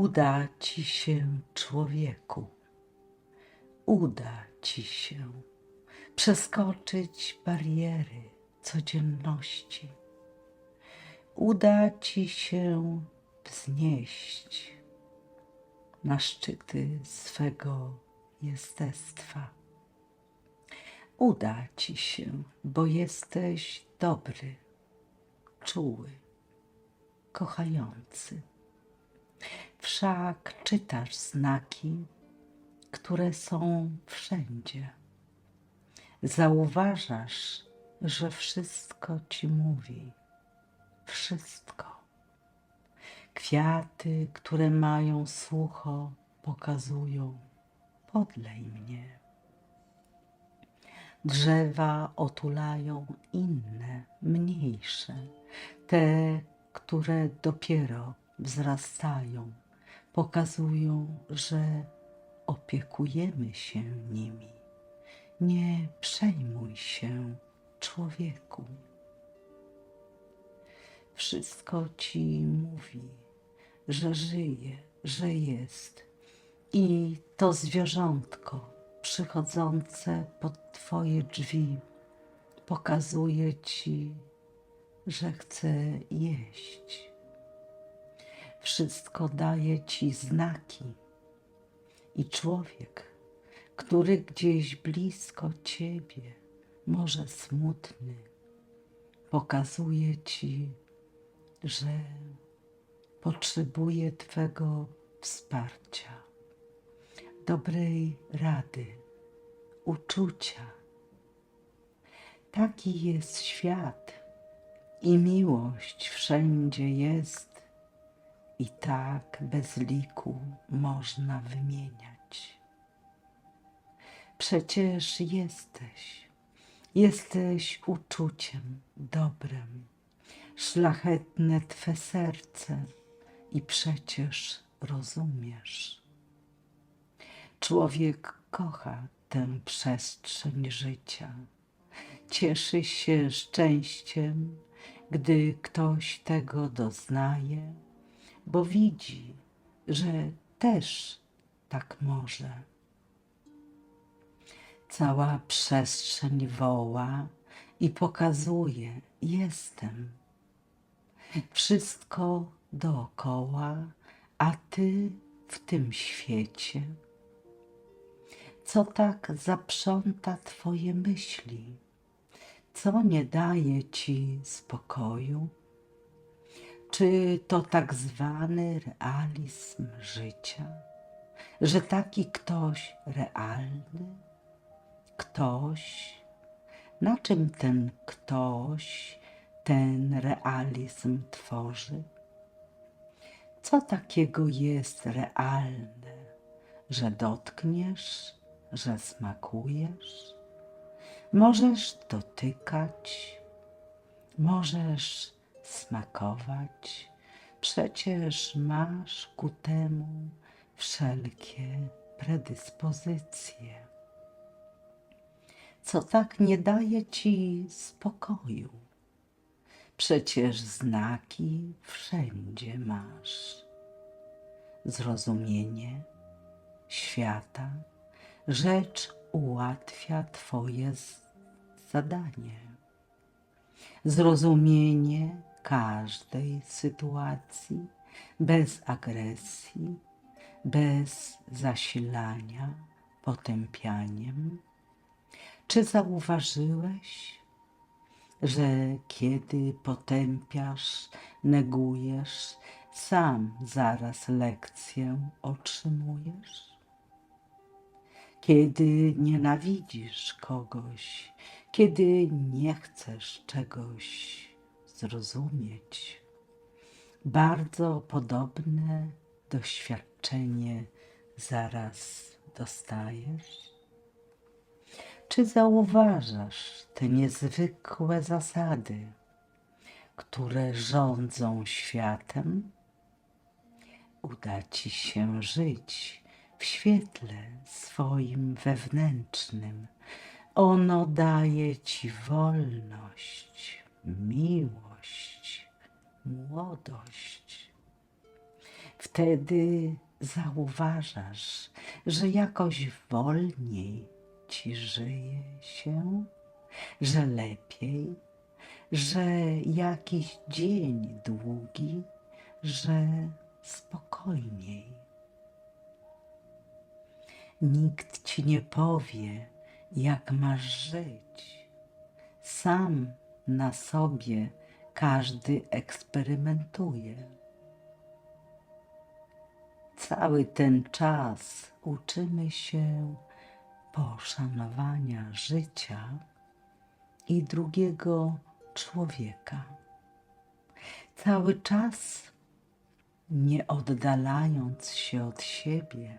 Uda ci się, człowieku, uda ci się przeskoczyć bariery codzienności. Uda ci się wznieść na szczyty swego jestestwa. Uda ci się, bo jesteś dobry, czuły, kochający. Wszak czytasz znaki, które są wszędzie. Zauważasz, że wszystko ci mówi, wszystko. Kwiaty, które mają słucho, pokazują: podlej mnie. Drzewa otulają inne, mniejsze, te, które dopiero wzrastają, pokazują, że opiekujemy się nimi. Nie przejmuj się, człowieku. Wszystko ci mówi, że żyje, że jest. I to zwierzątko przychodzące pod twoje drzwi pokazuje ci, że chce jeść. Wszystko daje ci znaki. I człowiek, który gdzieś blisko ciebie, może smutny, pokazuje ci, że potrzebuje Twego wsparcia, dobrej rady, uczucia. Taki jest świat i miłość wszędzie jest i tak bez liku można wymieniać. Przecież jesteś, jesteś uczuciem, dobrem, szlachetne Twe serce i przecież rozumiesz. Człowiek kocha tę przestrzeń życia, cieszy się szczęściem, gdy ktoś tego doznaje, bo widzi, że też tak może. Cała przestrzeń woła i pokazuje: Jestem. Wszystko dookoła, a ty w tym świecie. Co tak zaprząta twoje myśli? Co nie daje ci spokoju? Czy to tak zwany realizm życia? Że taki ktoś realny? Ktoś? Na czym ten ktoś ten realizm tworzy? Co takiego jest realne, że dotkniesz, że smakujesz? Możesz dotykać, możesz smakować, przecież masz ku temu wszelkie predyspozycje. Co tak nie daje ci spokoju? Przecież znaki wszędzie masz. Zrozumienie świata, rzecz ułatwia Twoje zadanie. Zrozumienie każdej sytuacji bez agresji, bez zasilania potępianiem. Czy zauważyłeś, że kiedy potępiasz, negujesz, sam zaraz lekcję otrzymujesz? Kiedy nienawidzisz kogoś, kiedy nie chcesz czegoś zrozumieć, bardzo podobne doświadczenie zaraz dostajesz? Czy zauważasz te niezwykłe zasady, które rządzą światem? Uda ci się żyć w świetle swoim wewnętrznym. Ono daje ci wolność, miłość, młodość. Wtedy zauważasz, że jakoś wolniej ci żyje się, że lepiej, że jakiś dzień długi, że spokojniej. Nikt ci nie powie, jak masz żyć. Sam na sobie każdy eksperymentuje. Cały ten czas uczymy się poszanowania życia i drugiego człowieka. Cały czas nie oddalając się od siebie,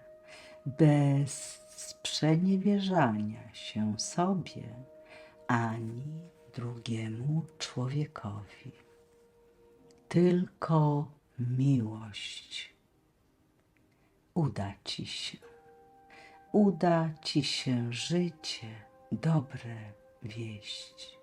bez sprzeniewierzania się sobie ani drugiemu człowiekowi. Tylko miłość. Uda ci się. Uda ci się życie dobre wieść.